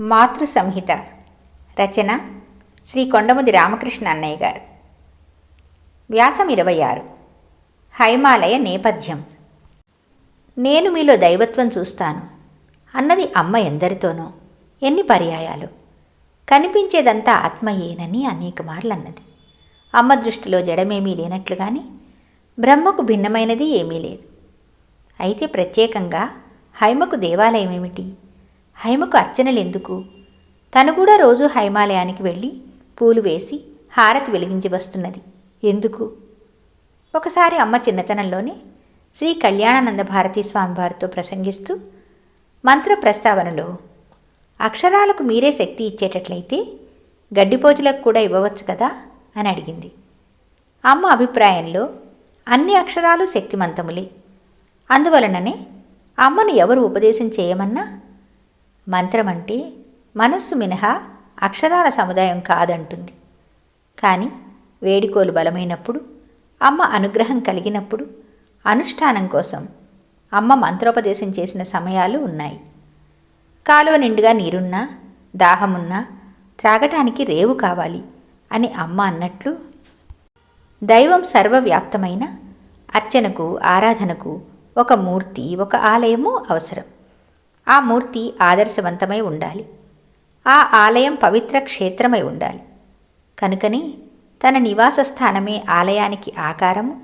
మాతృ సంహిత రచన శ్రీ కొండముది రామకృష్ణ అన్నయ్య గారు. వ్యాసం ఇరవై ఆరు హైమాలయ నేపథ్యం. నేను మీలో దైవత్వం చూస్తాను. అన్నది అమ్మ ఎందరితోనో ఎన్ని పర్యాయాలు. కనిపించేదంతా ఆత్మయేనని అనేక మార్లు అన్నది. అమ్మ దృష్టిలో జడమేమీ లేనట్లుగాని బ్రహ్మకు భిన్నమైనది ఏమీ లేదు. అయితే ప్రత్యేకంగా హైమకు దేవాలయం ఏమిటి హైమకు అర్చనలు ఎందుకు తను కూడా రోజు హైమాలయానికి వెళ్ళి పూలు వేసి హారతి వెలిగించి వస్తున్నది. ఎందుకు? ఒకసారి అమ్మ చిన్నతనంలోనే శ్రీ కళ్యాణానంద భారతీ స్వామివారితో ప్రసంగిస్తూ మంత్ర ప్రస్తావనలో అక్షరాలకు మీరే శక్తి ఇచ్చేటట్లయితే గడ్డిపోజులకు కూడా ఇవ్వవచ్చు కదా? అని అడిగింది. అమ్మ అభిప్రాయంలో అన్ని అక్షరాలు శక్తిమంతములే. అందువలననే అమ్మను ఎవరు ఉపదేశం చేయమన్నా మంత్రమంటే మనస్సు మినహా అక్షరాల సముదాయం కాదంటుంది. కానీ వేడుకోలు బలమైనప్పుడు అమ్మ అనుగ్రహం కలిగినప్పుడు అనుష్ఠానం కోసం అమ్మ మంత్రోపదేశం చేసిన సమయాలు ఉన్నాయి. కాలువ నిండుగా నీరున్నా దాహమున్నా త్రాగటానికి రేవు కావాలి అని అమ్మ అన్నట్లు దైవం సర్వవ్యాప్తమైన అర్చనకు ఆరాధనకు ఒక మూర్తి ఒక ఆలయము అవసరం. ఆ మూర్తి ఆదర్శవంతమై ఉండాలి. ఆ ఆలయం పవిత్ర క్షేత్రమై ఉండాలి. కనుకనే తన నివాస స్థానమే ఆలయానికి ఆకారము.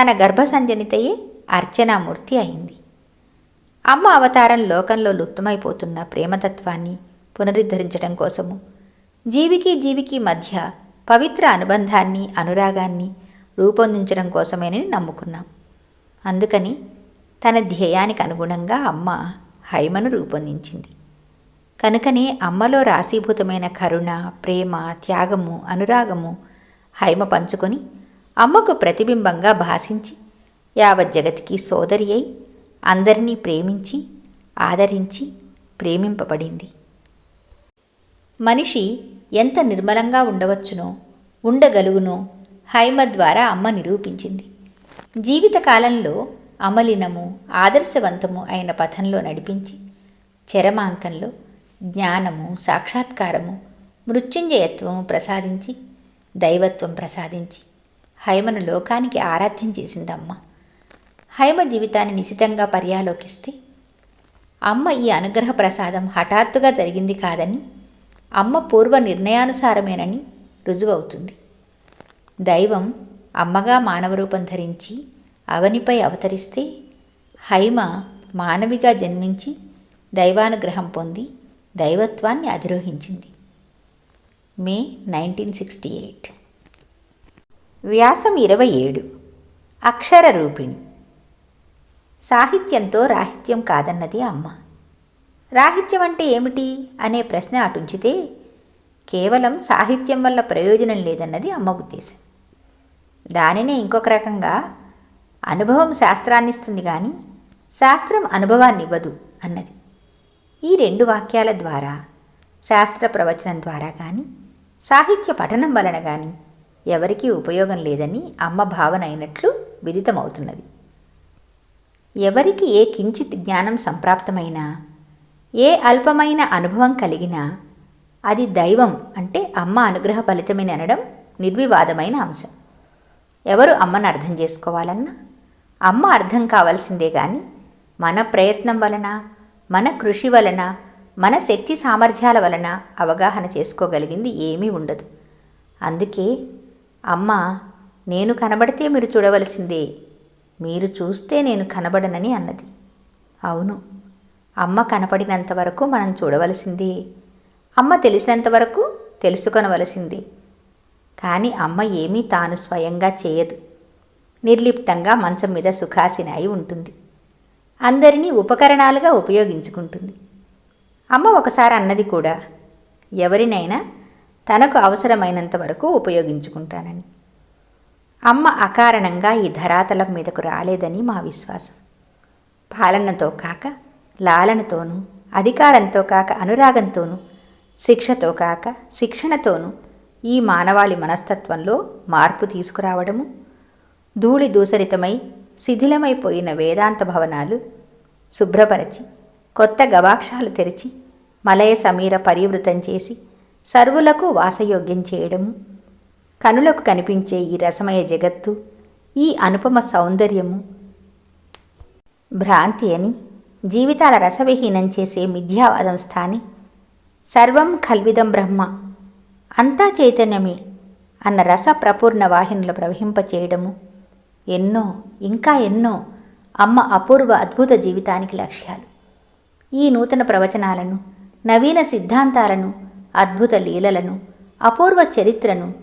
తన గర్భసంజనితయే అర్చనామూర్తి అయింది. అమ్మ అవతారం లోకంలో లుప్తమైపోతున్న ప్రేమతత్వాన్ని పునరుద్ధరించడం కోసము జీవికి జీవికి మధ్య పవిత్ర అనుబంధాన్ని అనురాగాన్ని రూపొందించడం కోసమేనని నమ్ముకున్నాం. అందుకని తన ధ్యేయానికి అనుగుణంగా అమ్మ హైమను రూపొందించింది. కనుకనే అమ్మలో రాశీభూతమైన కరుణ ప్రేమ త్యాగము అనురాగము హైమ పంచుకొని అమ్మకు ప్రతిబింబంగా భాషించి యావత్ జగతికి సోదరి అయి అందరినీ ప్రేమించి ఆదరించి ప్రేమింపబడింది. మనిషి ఎంత నిర్మలంగా ఉండవచ్చునో ఉండగలుగునో హైమ ద్వారా అమ్మ నిరూపించింది. జీవితకాలంలో అమలినము ఆదర్శవంతము అయిన పథంలో నడిపించి చరమాంకంలో జ్ఞానము సాక్షాత్కారము మృత్యుంజయత్వము ప్రసాదించి దైవత్వం ప్రసాదించి హైమను లోకానికి ఆరాధ్యం చేసిందమ్మ. హైమ జీవితాన్ని నిశితంగా పర్యాలోకిస్తే అమ్మ ఈ అనుగ్రహ ప్రసాదం హఠాత్తుగా జరిగింది కాదని అమ్మ పూర్వ నిర్ణయానుసారమేనని రుజువవుతుంది. దైవం అమ్మగా మానవ రూపం ధరించి అవనిపై అవతరిస్తే హైమ మానవిగా జన్మించి దైవానుగ్రహం పొంది దైవత్వాన్ని అధిరోహించింది. May nineteen sixty eight. వ్యాసం ఇరవై ఏడు. అక్షర రూపిణి. సాహిత్యంతో రాహిత్యం కాదన్నది అమ్మ. రాహిత్యం అంటే ఏమిటి అనే ప్రశ్న అటుంచితే కేవలం సాహిత్యం వల్ల ప్రయోజనం లేదన్నది అమ్మ ఉద్దేశం. దానినే ఇంకొక రకంగా అనుభవం శాస్త్రాన్నిస్తుంది కానీ శాస్త్రం అనుభవాన్ని ఇవ్వదు అన్నది. ఈ రెండు వాక్యాల ద్వారా శాస్త్ర ప్రవచనం ద్వారా కానీ సాహిత్య పఠనం వలన కానీ ఎవరికీ ఉపయోగం లేదని అమ్మ భావన అయినట్లు విదితమవుతున్నది. ఎవరికి ఏ కించిత్ జ్ఞానం సంప్రాప్తమైనా ఏ అల్పమైన అనుభవం కలిగినా అది దైవం అంటే అమ్మ అనుగ్రహ ఫలితమైన అనడం నిర్వివాదమైన అంశం. ఎవరు అమ్మను అర్థం చేసుకోవాలన్నా అమ్మ అర్థం కావాల్సిందే కానీ మన ప్రయత్నం వలన మన కృషి వలన మన శక్తి సామర్థ్యాల వలన అవగాహన చేసుకోగలిగింది ఏమీ ఉండదు. అందుకే అమ్మ నేను కనబడితే మీరు చూడవలసిందే మీరు చూస్తే నేను కనబడనని అన్నది. అవును అమ్మ కనపడినంత వరకు మనం చూడవలసిందే అమ్మ తెలిసినంత వరకు తెలుసుకొనవలసిందే. కానీ అమ్మ ఏమీ తాను స్వయంగా చేయదు. నిర్లిప్తంగా మంచం మీద సుఖాసిన అయి ఉంటుంది. అందరినీ ఉపకరణాలుగా ఉపయోగించుకుంటుంది. అమ్మ ఒకసారి అన్నది కూడా ఎవరినైనా తనకు అవసరమైనంత వరకు ఉపయోగించుకుంటానని. అమ్మ అకారణంగా ఈ ధరాతలం మీదకు రాలేదని మా విశ్వాసం. పాలనతో కాక లాలనతోనూ అధికారంతో కాక అనురాగంతోనూ శిక్షతో కాక శిక్షణతోనూ ఈ మానవాళి మనస్తత్వంలో మార్పు తీసుకురావడము ధూళి దూసరితమై శిథిలమైపోయిన వేదాంత భవనాలు శుభ్రపరచి కొత్త గవాక్షాలు తెరిచి మలయ సమీర పరివృతం చేసి సర్వులకు వాసయోగ్యం చేయడము కనులకు కనిపించే ఈ రసమయ జగత్తు ఈ అనుపమ సౌందర్యము భ్రాంతి అని జీవితాల రసవిహీనం చేసే మిథ్యావాదం స్థాని సర్వం కల్విదం బ్రహ్మ అంతా చైతన్యమే అన్న రస ప్రపూర్ణ వాహినులు ప్రవహింపచేయడము ఎన్నో ఇంకా ఎన్నో అమ్మ అపూర్వ అద్భుత జీవితానికి లక్ష్యాలు. ఈ నూతన ప్రవచనాలను నవీన సిద్ధాంతాలను అద్భుత లీలలను అపూర్వ చరిత్రను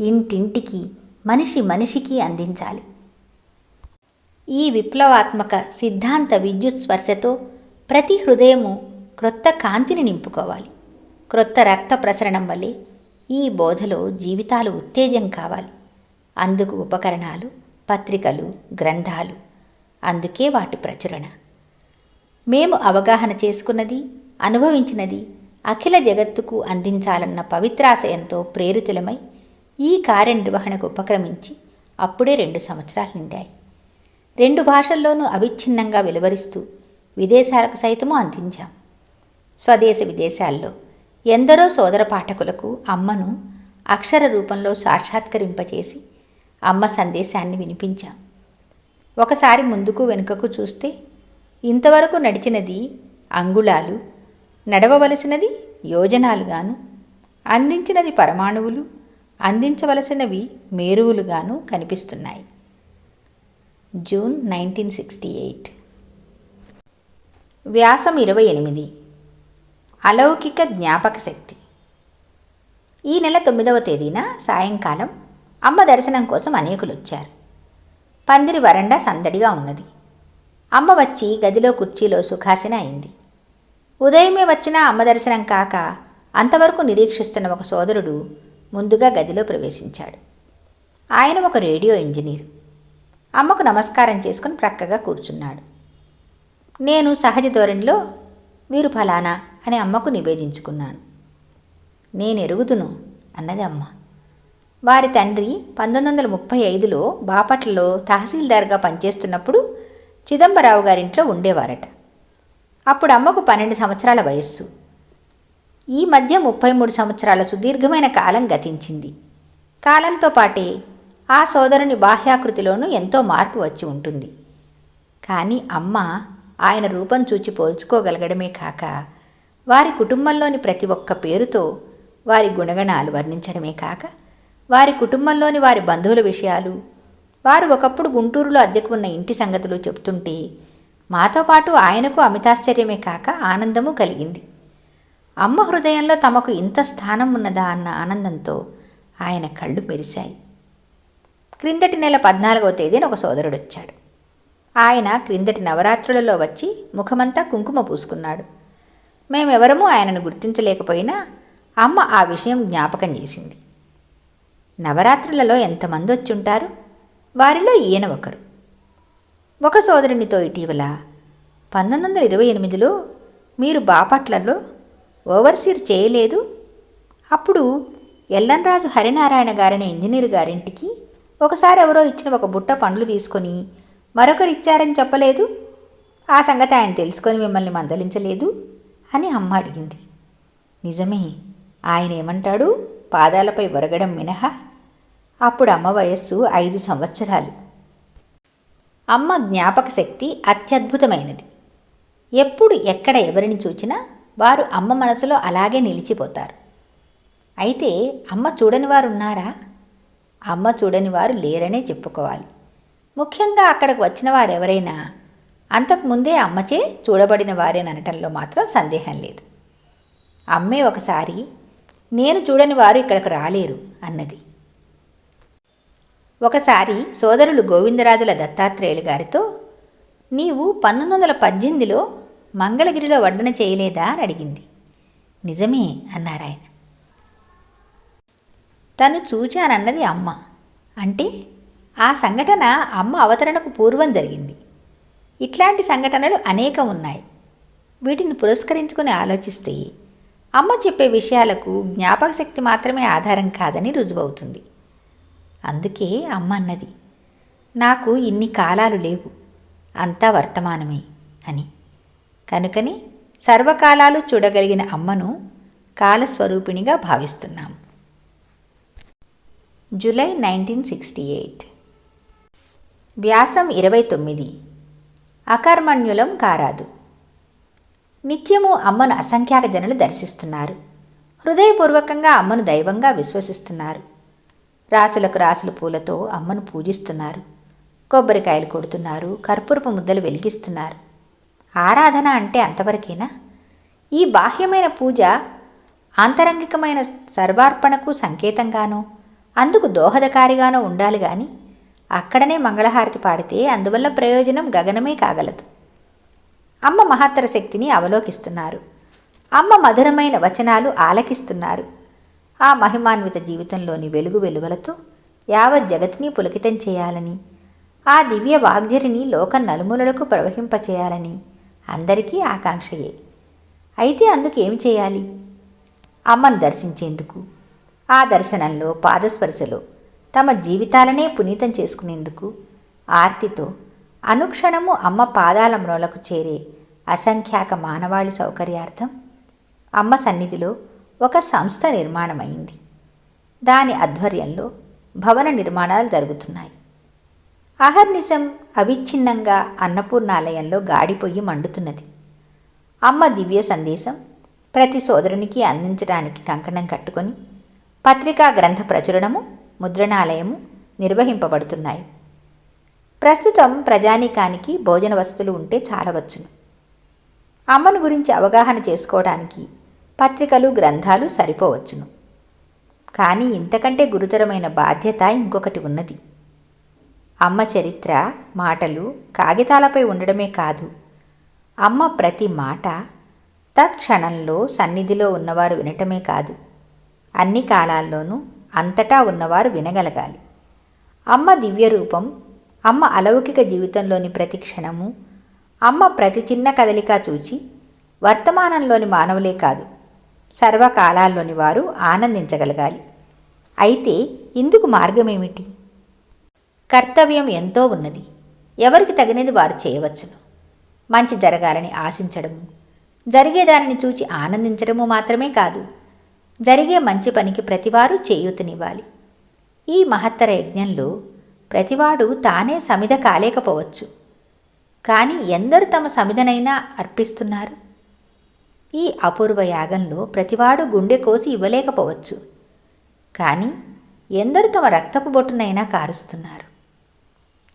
ఇంటింటికి మనిషి మనిషికి అందించాలి. ఈ విప్లవాత్మక సిద్ధాంత విద్యుత్ స్పర్శతో ప్రతి హృదయము క్రొత్త కాంతిని నింపుకోవాలి. క్రొత్త రక్త ప్రసరణం వల్లే ఈ బోధలో జీవితాలు ఉత్తేజం కావాలి. అందుకు ఉపకరణాలు పత్రికలు గ్రంథాలు. అందుకే వాటి ప్రచురణ. మేము అవగాహన చేసుకున్నది అనుభవించినది అఖిల జగత్తుకు అందించాలన్న పవిత్రాశయంతో ప్రేరితులమై ఈ కార్యనిర్వహణకు ఉపక్రమించి అప్పుడే రెండు సంవత్సరాలు నిండాయి. రెండు భాషల్లోనూ అవిచ్ఛిన్నంగా వెలువరిస్తూ విదేశాలకు సైతము అందించాం. స్వదేశ విదేశాల్లో ఎందరో సోదర పాఠకులకు అమ్మను అక్షర రూపంలో సాక్షాత్కరింపచేసి అమ్మ సందేశాన్ని వినిపించాం. ఒకసారి ముందుకు వెనుకకు చూస్తే ఇంతవరకు నడిచినది అంగుళాలు నడవవలసినది యోజనాలుగాను అందించినది పరమాణువులు అందించవలసినవి మేరువులుగాను కనిపిస్తున్నాయి. June nineteen sixty eight. వ్యాసం ఇరవై ఎనిమిది. అలౌకిక జ్ఞాపక శక్తి ఈ నెల తొమ్మిదవ తేదీన సాయంకాలం అమ్మ దర్శనం కోసం అనేకులు వచ్చారు పందిరి వరండా సందడిగా ఉన్నది. అమ్మ వచ్చి గదిలో కుర్చీలో సుఖాసన అయింది. ఉదయమే వచ్చిన అమ్మ దర్శనం కాక అంతవరకు నిరీక్షిస్తున్న ఒక సోదరుడు ముందుగా గదిలో ప్రవేశించాడు. ఆయన ఒక రేడియో ఇంజనీర్. అమ్మకు నమస్కారం చేసుకుని ప్రక్కగా కూర్చున్నాడు. నేను సహజ ధోరణిలో వీరు ఫలానా అని అమ్మకు నివేదించుకున్నాను. నేను ఎరుగుదును అన్నది అమ్మ. వారి తండ్రి పంతొమ్మిది వందల ముప్పై ఐదులో బాపట్లలో తహసీల్దార్గా పనిచేస్తున్నప్పుడు చిదంబరావు గారింట్లో ఉండేవారట. అప్పుడు అమ్మకు పన్నెండు సంవత్సరాల వయస్సు. ఈ మధ్య ముప్పై మూడు సంవత్సరాల సుదీర్ఘమైన కాలం గతించింది. కాలంతో పాటే ఆ సోదరుని బాహ్యాకృతిలోనూ ఎంతో మార్పు వచ్చి ఉంటుంది. కానీ అమ్మ ఆయన రూపం చూచి పోల్చుకోగలగడమే కాక వారి కుటుంబంలోని ప్రతి ఒక్క పేరుతో వారి గుణగణాలు వర్ణించడమే కాక వారి కుటుంబంలోని వారి బంధువుల విషయాలు. వారు ఒకప్పుడు గుంటూరులో అద్దెకు ఉన్న ఇంటి సంగతులు చెప్తుంటే మాతో పాటు ఆయనకు అమితాశ్చర్యమే కాక ఆనందము కలిగింది. అమ్మ హృదయంలో తమకు ఇంత స్థానం ఉన్నదా అన్న ఆనందంతో ఆయన కళ్ళు మెరిశాయి. క్రిందటి నెల పద్నాలుగవ తేదీన ఒక సోదరుడు వచ్చాడు ఆయన క్రిందటి నవరాత్రులలో వచ్చి ముఖమంతా కుంకుమ పూసుకున్నాడు. మేమెవరమూ ఆయనను గుర్తించలేకపోయినా అమ్మ ఆ విషయం జ్ఞాపకం చేసింది. నవరాత్రులలో ఎంతమంది వచ్చుంటారు వారిలో ఈయన ఒకరు. ఒక సోదరునితో ఇటీవల పంతొమ్మిది వందల ఇరవై ఎనిమిదిలో మీరు బాపట్లలో ఓవర్సీర్ చేయలేదు? అప్పుడు ఎల్లంరాజు హరినారాయణ గారిని ఇంజనీర్ గారింటికి ఒకసారి ఎవరో ఇచ్చిన ఒక బుట్ట పండ్లు తీసుకొని మరొకరు ఇచ్చారని చెప్పలేదు? ఆ సంగతి ఆయన తెలుసుకొని మిమ్మల్ని మందలించలేదు? అని అమ్మ అడిగింది. నిజమే ఆయన ఏమంటాడు పాదాలపై ఒరగడం మినహా? అప్పుడు అమ్మ వయస్సు ఐదు సంవత్సరాలు. అమ్మ జ్ఞాపక శక్తి అత్యద్భుతమైనది. ఎప్పుడు ఎక్కడ ఎవరిని చూచినా వారు అమ్మ మనసులో అలాగే నిలిచిపోతారు. అయితే అమ్మ చూడని వారు ఉన్నారా అమ్మ చూడని వారు లేరనే చెప్పుకోవాలి. ముఖ్యంగా అక్కడికి వచ్చిన వారు ఎవరైనా అంతకుముందే అమ్మచే చూడబడిన వారేననటంలో మాత్రం సందేహం లేదు. అమ్మే ఒకసారి నేను చూడని వారు ఇక్కడికి రాలేరు అన్నది. ఒకసారి సోదరులు గోవిందరాజుల దత్తాత్రేయులు గారితో నీవు పంతొమ్మిది వందల పద్దెనిమిదిలో మంగళగిరిలో వడ్డన చేయలేదా? అని అడిగింది. నిజమే అన్నారాయన తను చూచానన్నది అమ్మ. అంటే ఆ సంఘటన అమ్మ అవతరణకు పూర్వం జరిగింది. ఇట్లాంటి సంఘటనలు అనేకం ఉన్నాయి. వీటిని పురస్కరించుకుని ఆలోచిస్తే అమ్మ చెప్పే విషయాలకు జ్ఞాపక శక్తి మాత్రమే ఆధారం కాదని రుజువవుతుంది. అందుకే అమ్మ అన్నది నాకు ఇన్ని కాలాలు లేవు అంతా వర్తమానమే అని. కనుకని సర్వకాలాలు చూడగలిగిన అమ్మను కాలస్వరూపిణిగా భావిస్తున్నాం. July nineteen sixty eight. వ్యాసం ఇరవై తొమ్మిది. అకర్మణ్యులం కారాదు. నిత్యము అమ్మను అసంఖ్యాక జనులు దర్శిస్తున్నారు. హృదయపూర్వకంగా అమ్మను దైవంగా విశ్వసిస్తున్నారు. రాసులకు రాసుల పూలతో అమ్మను పూజిస్తున్నారు. కొబ్బరికాయలు కొడుతున్నారు కర్పూరపు ముద్దలు వెలిగిస్తున్నారు. ఆరాధన అంటే అంతవరకేనా? ఈ బాహ్యమైన పూజ ఆంతరంగికమైన సర్వార్పణకు సంకేతంగానో అందుకు దోహదకారిగానో ఉండాలి కానీ అక్కడనే మంగళహారతి పాడితే అందువల్ల ప్రయోజనం గగనమే కాగలదు. అమ్మ మహత్తర శక్తిని అవలోకిస్తున్నారు. అమ్మ మధురమైన వచనాలు ఆలకిస్తున్నారు. ఆ మహిమాన్విత జీవితంలోని వెలుగు వెలువలతో యావత్ జగత్ని పులకితం చేయాలని ఆ దివ్య వాగ్జరిని లోక నలుమూలలకు ప్రవహింపచేయాలని అందరికీ ఆకాంక్షయే. అయితే అందుకు ఏం చేయాలి? అమ్మను దర్శించేందుకు ఆ దర్శనంలో పాదస్పర్శలో తమ జీవితాలనే పునీతం చేసుకునేందుకు ఆర్తితో అనుక్షణము అమ్మ పాదాల మ్రోలకు చేరే అసంఖ్యాక మానవాళి సౌకర్యార్థం అమ్మ సన్నిధిలో ఒక సంస్థ నిర్మాణమైంది. దాని ఆధ్వర్యంలో భవన నిర్మాణాలు జరుగుతున్నాయి. అహర్నిశం అవిచ్ఛిన్నంగా అన్నపూర్ణాలయంలో గాడిపోయి మండుతున్నది. అమ్మ దివ్య సందేశం ప్రతి సోదరునికి అందించడానికి కంకణం కట్టుకొని పత్రికా గ్రంథ ప్రచురణము ముద్రణాలయము నిర్వహింపబడుతున్నాయి. ప్రస్తుతం ప్రజానీకానికి భోజన వసతులు ఉంటే చాలవచ్చును. అమ్మను గురించి అవగాహన చేసుకోవడానికి పత్రికలు గ్రంథాలు సరిపోవచ్చును. కానీ ఇంతకంటే గురుతరమైన బాధ్యత ఇంకొకటి ఉన్నది. అమ్మ చరిత్ర మాటలు కాగితాలపై ఉండడమే కాదు. అమ్మ ప్రతి మాట తక్షణంలో సన్నిధిలో ఉన్నవారు వినటమే కాదు. అన్ని కాలాల్లోనూ అంతటా ఉన్నవారు వినగలగాలి. అమ్మ దివ్య రూపం అమ్మ అలౌకిక జీవితంలోని ప్రతి క్షణము అమ్మ ప్రతి చిన్న కదలిక చూచి వర్తమానంలోని మానవులే కాదు సర్వకాలాల్లోని వారు ఆనందించగలగాలి. అయితే ఇందుకు మార్గమేమిటి? కర్తవ్యం ఎంతో ఉన్నది. ఎవరికి తగినది వారు చేయవచ్చును. మంచి జరగాలని ఆశించడము జరిగేదానిని చూచి ఆనందించడము మాత్రమే కాదు జరిగే మంచి పనికి ప్రతివారు చేయూతనివ్వాలి. ఈ మహత్తర యజ్ఞంలో ప్రతివాడు తానే సమిధ కాలేకపోవచ్చు. కానీ ఎందరు తమ సమిధనైనా అర్పిస్తున్నారు? ఈ అపూర్వ యాగంలో ప్రతివాడు గుండె కోసి ఇవ్వలేకపోవచ్చు. కానీ ఎందరు తమ రక్తపు బొట్టునైనా కారుస్తున్నారు.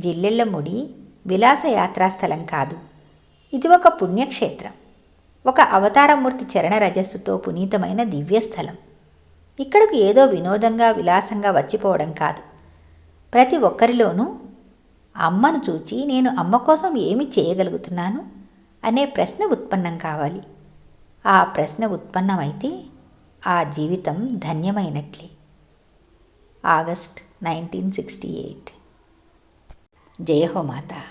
జిల్లెళ్ళ ముడి విలాసయాత్రాస్థలం కాదు. ఇది ఒక పుణ్యక్షేత్రం. ఒక అవతారమూర్తి చరణ రజస్సుతో పునీతమైన దివ్యస్థలం ఇక్కడకు ఏదో వినోదంగా విలాసంగా వచ్చిపోవడం కాదు. ప్రతి ఒక్కరిలోనూ అమ్మను చూచి నేను అమ్మ కోసం ఏమి చేయగలుగుతున్నాను? అనే ప్రశ్న ఉత్పన్నం కావాలి. ఆ ప్రశ్న ఉత్పన్నమైతే ఆ జీవితం ధన్యమైనట్లే. August nineteen sixty eight. జయ హో మాతా.